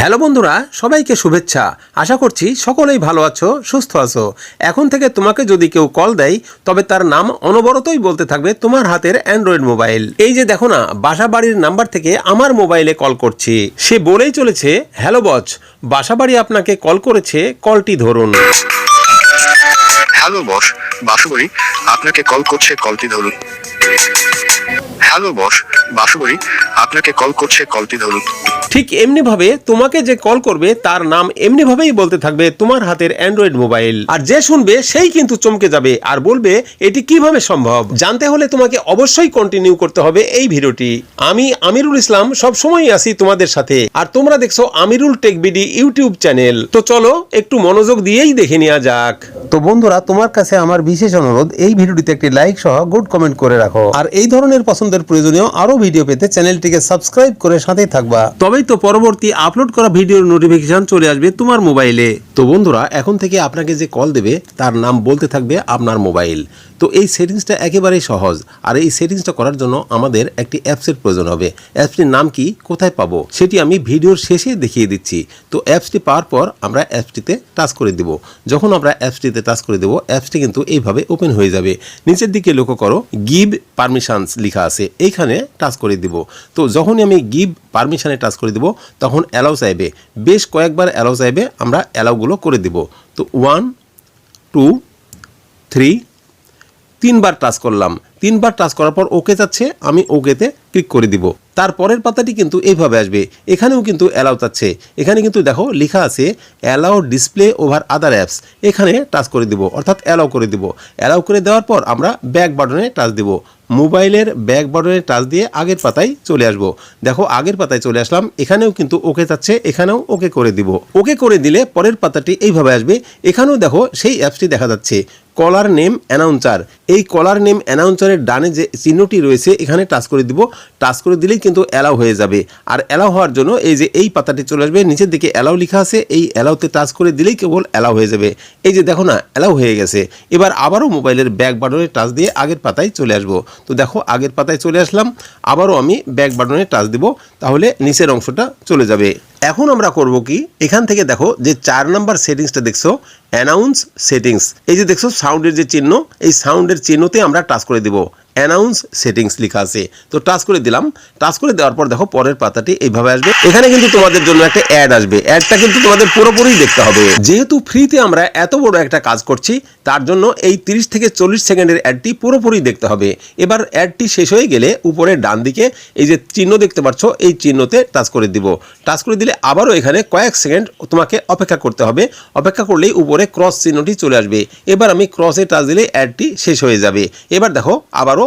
Hello বন্ধুরা, সবাইকে শুভেচ্ছা। আশা করছি সকলেই ভালো আছো, সুস্থ আছো। এখন থেকে তোমাকে যদি কেউ কল দেয়, তবে তার নাম অনবরতই বলতে থাকবে তোমার হাতের অ্যান্ড্রয়েড মোবাইল। এই যে দেখো না বাসা বাড়ির নাম্বার থেকে আমার মোবাইলে কল করছি। সে বলেই চলেছে, হ্যালো বচ বাসা বাড়ি আপনাকে কল করেছে, কলটি ধরুন। হ্যালো বস বাসুবরী আপনাকে কল করছে, কলটি ধরুন। হ্যালো বস বাসুবরী আপনাকে কল করছে, কলটি ধরুন। ঠিক এমনিভাবে তোমাকে যে কল করবে তার নাম এমনিভাবেই বলতে থাকবে তোমার হাতের অ্যান্ড্রয়েড মোবাইল আর যে শুনবে সেই কিন্তু চমকে যাবে আর বলবে এটি কীভাবে সম্ভব? জানতে হলে তোমাকে অবশ্যই কন্টিনিউ করতে হবে এই ভিডিওটি। আমি আমিরুল ইসলাম সব সময়ই আছি তোমাদের সাথে। আর তোমরা দেখছ Amirul tech BD YouTube channel. তো চলো একটু মনোযোগ দিয়েই দেখে নেওয়া যাক। তো বন্ধুরা তোমার কাছে আমার বিশেষ অনুরোধ এই ভিডিওটিতে একটি লাইক সহ গুড কমেন্ট করে রাখো। আর এই ধরনের পছন্দের প্রয়োজনীয় আরও ভিডিও পেতে চ্যানেলটিকে সাবস্ক্রাইব করে সাথেই থাকবা। তবেই তো পরবর্তী আপলোড করা ভিডিওর নোটিফিকেশন চলে আসবে তোমার মোবাইলে তো বন্ধুরা, এখন থেকে আপনাকে যে কল দেবে, তার নাম বলতে থাকবে আপনার মোবাইল তো এই সেটিংসটা একেবারেই সহজ। আর এই সেটিংসটা করার জন্য আমাদের একটি অ্যাপসের প্রয়োজন হবে। অ্যাপসটির নাম কি? কোথায় পাবো? সেটি আমি ভিডিওর শেষে দেখিয়ে দিচ্ছি। তো অ্যাপসটি পাওয়ার পর আমরা অ্যাপসটিতে টাচ করে দিব। যখন আমরা অ্যাপসটিতে টাচ করে দেবো অ্যাপসটি কিন্তু এইভাবে ওপেন হয়ে যাবে। নিচের দিকে লক্ষ্য করো গিভ পারমিশনস লেখা আছে। এইখানে টাচ করে দিব। তো যখনই আমি গিভ পারমিশনে টাচ করে দিব, তখন অ্যালাউ চাইবে। বেশ কয়েকবার অ্যালাউ চাইবে, আমরা অ্যালাউগুলো করে দেব। তো ওয়ান টু থ্রি তিনবার টাচ করলাম। তিনবার টাচ করার পর ওকে যাচ্ছে, আমি ওকেতে ক্লিক করে দিব। তারপরের পাতাটি কিন্তু এইভাবে আসবে। এখানেও কিন্তু অ্যালাউ চাচ্ছে এখানে কিন্তু দেখো লেখা আছে allow display over other apps এখানে টাচ করে দিব, অর্থাৎ অ্যালাউ করে দিব। অ্যালাউ করে দেওয়ার পর আমরা ব্যাক বাটনে টাচ দিব। মোবাইলের ব্যাক বাটনে টাচ দিয়ে আগের পাতায় চলে আসব। দেখো আগের পাতায় চলে আসলাম, এখানেও কিন্তু ওকে চাচ্ছে এখানেও ওকে করে দিব। ওকে করে দিলে পরের পাতাটি এইভাবে আসবে। এখানেও দেখো সেই অ্যাপসটি দেখা যাচ্ছে। কলার নেম অ্যানাউন্সার এই কলার নেম অ্যানাউন্সারের ডানে যে চিহ্নটি রয়েছে, এখানে টাচ করে দিব। টাচ করে দিলেই কিন্তু অ্যালাউ হয়ে যাবে। আর অ্যালাউ হওয়ার জন্য এই যে এই পাতাটি চলে আসবে, নিচের দিকে অ্যালাউ লেখা আছে, এই অ্যালাউতে টাচ করে দিলেই কেবল অ্যালাউ হয়ে যাবে। এই যে দেখো না অ্যালাউ হয়ে গেছে। এবার আবারও মোবাইলের ব্যাক বাটনে টাচ দিয়ে আগের পাতায় চলে আসব। তো দেখো, আগের পাতায় চলে আসলাম। আবারও আমি ব্যাক বাটনে টাচ দিব, তাহলে নিচের অংশটা চলে যাবে। এখন আমরা করব কি? এখান থেকে দেখো যে চার নাম্বার সেটিংসটা দেখছ অ্যানাউন্স সেটিংস এই যে দেখছ সাউন্ডের যে চিহ্ন, এই সাউন্ডের চিহ্নতে আমরা টাচ করে দিব। অ্যানাউন্স সেটিংস লেখা আছে। তো টাচ করে দিলাম। টাচ করে দেওয়ার পর দেখো পরের পাতাটি এইভাবে আসবে। এখানে কিন্তু তোমাদের জন্য একটা অ্যাড আসবে। অ্যাডটা কিন্তু তোমাদের পুরোপুরি দেখতে হবে। যেহেতু ফ্রিতে আমরা এত বড় একটা কাজ করছি, তার জন্য এই 30 থেকে চল্লিশ সেকেন্ডের অ্যাডটি পুরোপুরি দেখতে হবে। এবার অ্যাডটি শেষ হয়ে গেলে উপরে ডান দিকে এই যে চিহ্ন দেখতে পাচ্ছ, এই চিহ্নতে টাচ করে দিব। টাচ করে দিলে আবারও এখানে কয়েক সেকেন্ড তোমাকে অপেক্ষা করতে হবে। অপেক্ষা করলেই উপরে ক্রস চিহ্নটি চলে আসবে। এবার আমি ক্রসে টাচ দিলে অ্যাডটি শেষ হয়ে যাবে। এবার দেখো আবারও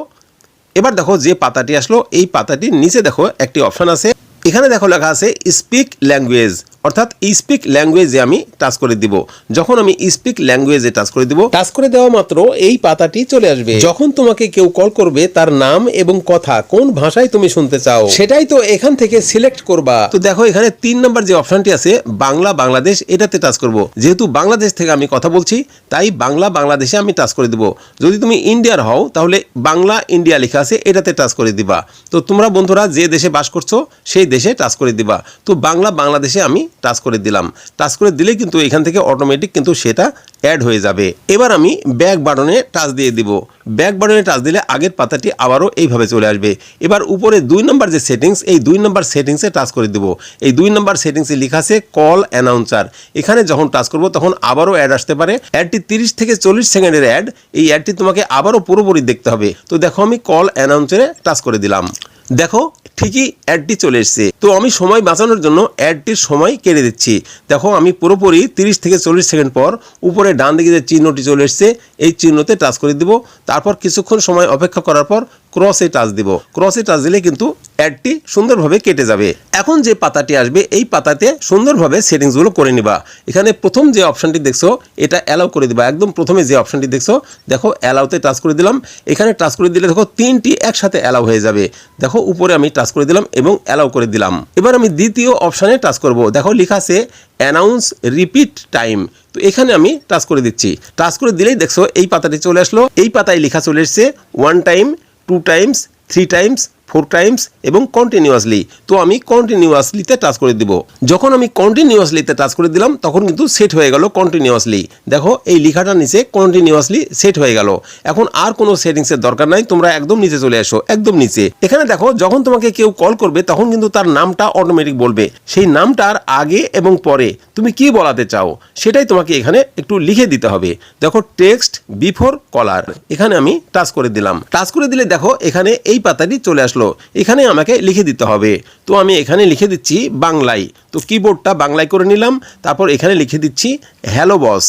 এবার দেখো যে পাতাটি আসলো এই পাতাটির নিচে দেখো একটি অপশন আছে এখানে দেখো লেখা আছে স্পিক ল্যাঙ্গুয়েজ অর্থাৎ স্পিক ল্যাঙ্গুয়েজে আমি টাচ করে দিব। যখন আমি স্পিক ল্যাঙ্গুয়েজে টাচ করে দিব টাচ করে দেওয়া মাত্র এই পাতাটি চলে আসবে। যখন তোমাকে কেউ কল করবে, তার নাম এবং কথা কোন ভাষায় তুমি শুনতে চাও, সেটাই তো এখান থেকে সিলেক্ট করবা। তো দেখো, এখানে তিন নম্বর যে অপশনটি আছে, বাংলা, বাংলাদেশ, এটাতে টাচ করব। যেহেতু বাংলাদেশ থেকে আমি কথা বলছি, তাই বাংলা, বাংলাদেশে আমি টাচ করে দিব। যদি তুমি ইন্ডিয়ার হও, তাহলে বাংলা, ইন্ডিয়া লেখা আছে, এটাতে টাচ করে দিবা। তো তোমরা বন্ধুরা, যে দেশে বাস করছ, সেই দেশে টাচ করে দিবা। তো বাংলা বাংলাদেশে আমি টাচ করে দিলাম। টাচ করে দিলে কিন্তু এখান থেকে অটোমেটিক কিন্তু সেটা অ্যাড হয়ে যাবে। এবার আমি ব্যাক বাটনে টাচ দিয়ে দিব। ব্যাক বাটনে টাচ দিলে আগের পাতাটি আবারও এইভাবে চলে আসবে। এবার উপরে দুই নম্বর যে সেটিংস এই দুই নম্বর সেটিংসে টাচ করে দিব। এই দুই নম্বর সেটিংসে লেখা আছে কল অ্যানাউন্সার এখানে যখন টাচ করব তখন আবারও অ্যাড আসতে পারে। অ্যাডটি তিরিশ থেকে চল্লিশ সেকেন্ডের অ্যাড এই অ্যাডটি তোমাকে আবারও পুরোপুরি দেখতে হবে। তো দেখো আমি কল অ্যানাউন্সারে টাচ করে দিলাম। দেখো, ঠিকই অ্যাডটি চলে এসছে। তো আমি সময় বাঁচানোর জন্য অ্যাডটির সময় কেড়ে দিচ্ছি দেখো, আমি পুরোপুরি তিরিশ থেকে চল্লিশ সেকেন্ড পর উপরে ডান দিকে যে চিহ্নটি চলে এসছে, এই চিহ্নতে টাচ করে দিব। তারপর কিছুক্ষণ সময় অপেক্ষা করার পর ক্রসে টাচ দিব। ক্রসে টাচ দিলে কিন্তু অ্যাডটি সুন্দরভাবে কেটে যাবে। এখন যে পাতাটি আসবে, এই পাতাতে সুন্দরভাবে সেটিংসগুলো করে নিবা। এখানে প্রথম যে অপশানটি দেখছ, এটা অ্যালাউ করে দিবা। একদম প্রথমে যে অপশানটি দেখছ, দেখো অ্যালাউতে টাচ করে দিলাম। এখানে টাচ করে দিলে দেখো, তিনটি একসাথে অ্যালাউ হয়ে যাবে। দেখো, উপরে আমি টাচ করে দিলাম এবং অ্যালাউ করে দিলাম। এবার আমি দ্বিতীয় অপশানে টাচ করব। দেখো, লেখা আছে অ্যানাউন্স রিপিট টাইম তো এখানে আমি টাচ করে দিচ্ছি। টাচ করে দিলেই দেখছ, এই পাতাটি চলে আসলো। এই পাতায় লেখা চলে এসছে one time two times three times four times এবং কন্টিনিউয়াসলি তো আমি কন্টিনিউয়াসলিতে টাচ করে দিব। যখন আমি কন্টিনিউয়াসলিতে টাচ করে দিলাম, তখন কিন্তু সেট হয়ে গেল কন্টিনিউয়াসলি দেখো, এই লেখাটার নিচে কন্টিনিউয়াসলি সেট হয়ে গেল। এখন আর কোনো সেটিংসের দরকার নাই, তোমরা একদম নিচে চলে আসো একদম নিচে। এখানে দেখো, যখন তোমাকে কেউ কল করবে, তখন কিন্তু তার নামটা অটোমেটিক বলবে। সেই নামটার আগে এবং পরে তুমি কি বলাতে চাও, সেটাই তোমাকে এখানে একটু লিখে দিতে হবে। দেখো টেক্সট বিফোর কলার এখানে আমি টাচ করে দিলাম। টাচ করে দিলে দেখো, এখানে এই পাতাটি চলে আসলো। এখানে আমাকে লিখে দিতে হবে। তো আমি এখানে লিখে দিচ্ছি বাংলায়। তো কিবোর্ডটা বাংলায় করে নিলাম, তারপর এখানে লিখে দিচ্ছি হ্যালো বস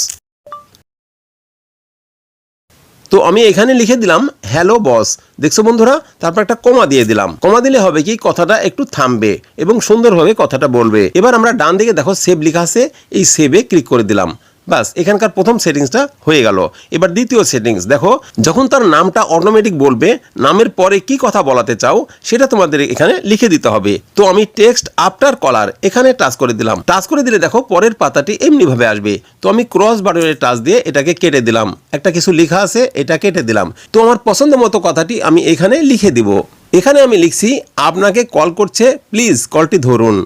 তো আমি এখানে লিখে দিলাম হ্যালো বস দেখছ বন্ধুরা, তারপর একটা কমা দিয়ে দিলাম। কমা দিলে হবে কি, কথাটা একটু থামবে এবং সুন্দরভাবে কথাটা বলবে। এবার আমরা ডান দিকে দেখো সেভ লেখা আছে, এই সেভে ক্লিক করে দিলাম। বাস এখানকার প্রথম সেটিংসটা হয়ে গেল। এবার দ্বিতীয় সেটিংস, দেখো, যখন তার নামটা অটোমেটিক বলবে, নামের পরে কি কথা বলাতে চাও, সেটা তোমাদের এখানে লিখে দিতে হবে। তো আমি টেক্সট আফটার কলার এখানে টাচ করে দিলাম। টাচ করে দিলে দেখো, পরের পাতাটি এমনি ভাবে আসবে। তো আমি ক্রস বাটনের টাচ দিয়ে এটাকে কেটে দিলাম। একটা কিছু লেখা আছে, এটা কেটে দিলাম। তো আমার পছন্দ মতো কথাটি আমি এখানে লিখে দিব। এখানে আমি লিখছি, আপনাকে কল করছে প্লিজ কলটি ধরুন।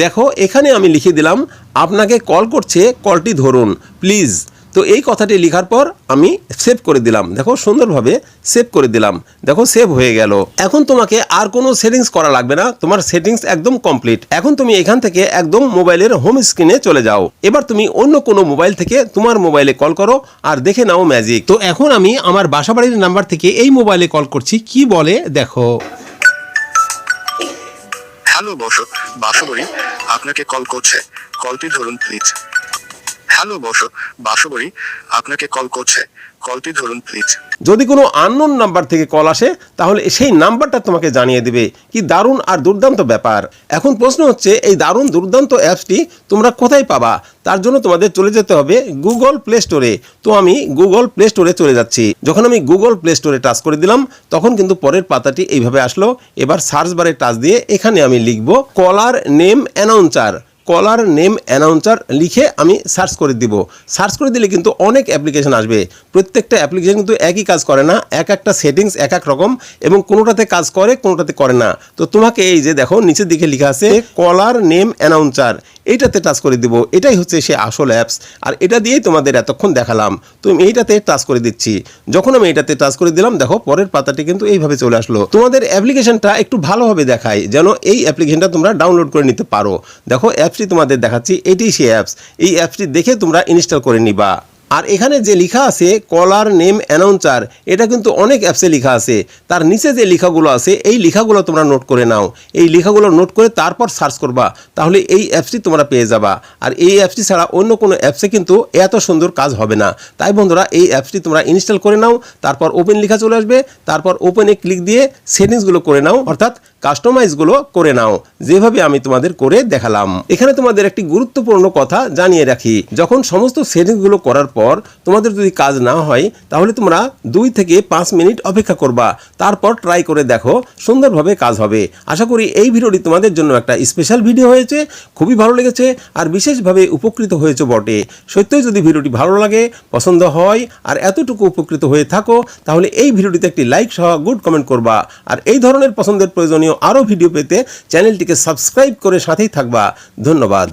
দেখো, এখানে আমি লিখে দিলাম, আপনাকে কল করছে, কলটি ধরুন প্লিজ তো এই কথাটি লেখার পর আমি সেভ করে দিলাম। দেখো, সুন্দরভাবে সেভ করে দিলাম। দেখো সেভ হয়ে গেল। এখন তোমাকে আর কোনো সেটিংস করা লাগবে না। তোমার সেটিংস একদম কমপ্লিট এখন তুমি এখান থেকে একদম মোবাইলের হোম স্ক্রিনে চলে যাও। এবার তুমি অন্য কোনো মোবাইল থেকে তোমার মোবাইলে কল করো আর দেখে নাও ম্যাজিক তো এখন আমি আমার বাসাবাড়ির নাম্বার থেকে এই মোবাইলে কল করছি। কি বলে? দেখো। হ্যালো বসত বাসবরি আপনাকে কল করছে। কলটি ধরুন প্লিজ হ্যালো, বস। বাসবরী আপনাকে কল করছে। কলটি ধরুন প্লিজ যদি কোনো আননোন নাম্বার থেকে কল আসে, তাহলে সেই নাম্বারটা তোমাকে জানিয়ে দিবে। কি দারুণ আর দুর্দান্ত ব্যাপার। এখন প্রশ্ন হচ্ছে, এই দারুণ দুর্দান্ত অ্যাপসটি তোমরা কোথায় পাবা? তার জন্য তোমাদের চলে যেতে হবে গুগল প্লে স্টোরে তো আমি গুগল প্লে স্টোরে চলে যাচ্ছি। যখন আমি গুগল প্লে স্টোরে টাচ করে দিলাম, তখন কিন্তু পরের পাতাটি এইভাবে আসলো। এবার সার্চ বারে টাচ দিয়ে এখানে আমি লিখব caller name announcer caller name announcer লিখে আমি সার্চ করে দিব। সার্চ করে দিলে কিন্তু অনেক অ্যাপ্লিকেশন আসবে। প্রত্যেকটা অ্যাপ্লিকেশন কিন্তু একই কাজ করে না। এক একটা সেটিংস এক এক রকম এবং কোনোটাতে কাজ করে, কোনোটাতে করে না। তো তোমাকে এই যে দেখো, নিচের দিকে লেখা আছে, কলার নেম অ্যানাউন্সার। এইটাতে টাচ করে দিব, এটাই হচ্ছে সে আসল অ্যাপস আর এটা দিয়েই তোমাদের এতক্ষণ দেখালাম। তো আমি এইটাতে টাচ করে দিচ্ছি। যখন আমি এটাতে টাচ করে দিলাম, দেখো পরের পাতাটি কিন্তু এইভাবে চলে আসলো। তোমাদের অ্যাপ্লিকেশনটা একটু ভালোভাবে দেখায় যেন এই অ্যাপ্লিকেশনটা তোমরা ডাউনলোড করে নিতে পারো। দেখো অ্যাপসটি তোমাদের দেখাচ্ছি, এটি সেই অ্যাপস এই অ্যাপসটি দেখে তোমরা ইনস্টল করে নিবা। আর এখানে যে লেখা আছে, কলার নেম অ্যানাউন্সার, এটা কিন্তু অনেক অ্যাপসে লেখা আছে। তার নিচে যে লেখাগুলো আছে, এই লেখাগুলো তোমরা নোট করে নাও। এই লেখাগুলো নোট করে তারপর সার্চ করবা, তাহলে এই অ্যাপসটি তোমরা পেয়ে যাবা। আর এই অ্যাপসটি ছাড়া অন্য কোনো অ্যাপসে কিন্তু এত সুন্দর কাজ হবে না। তাই বন্ধুরা, এই অ্যাপসটি তোমরা ইনস্টল করে নাও, তারপর ওপেন লেখা চলে আসবে, তারপর ওপেনে ক্লিক দিয়ে সেটিংসগুলো করে নাও, অর্থাৎ কাস্টমাইজগুলো করে নাও, যেভাবে আমি তোমাদের করে দেখালাম। এখানে তোমাদের একটি গুরুত্বপূর্ণ কথা জানিয়ে রাখি। যখন সমস্ত সেটিংসগুলো করার পর তোমাদের যদি কাজ না হয়, তাহলে তোমরা দুই থেকে পাঁচ মিনিট অপেক্ষা করবা। তারপর ট্রাই করে দেখো, সুন্দরভাবে কাজ হবে। আশা করি এই ভিডিওটি তোমাদের জন্য একটা স্পেশাল ভিডিও হয়েছে, খুবই ভালো লেগেছে আর বিশেষভাবে উপকৃত হয়েছে বটে। সত্যই যদি ভিডিওটি ভালো লাগে, পছন্দ হয় আর এতটুকু উপকৃত হয়ে থাকো, তাহলে এই ভিডিওটিতে একটি লাইক সহ গুড কমেন্ট করবা। আর এই ধরনের পছন্দের প্রয়োজনীয় আরও ভিডিও পেতে চ্যানেলটিকে সাবস্ক্রাইব করে সাথেই থাকবা। ধন্যবাদ।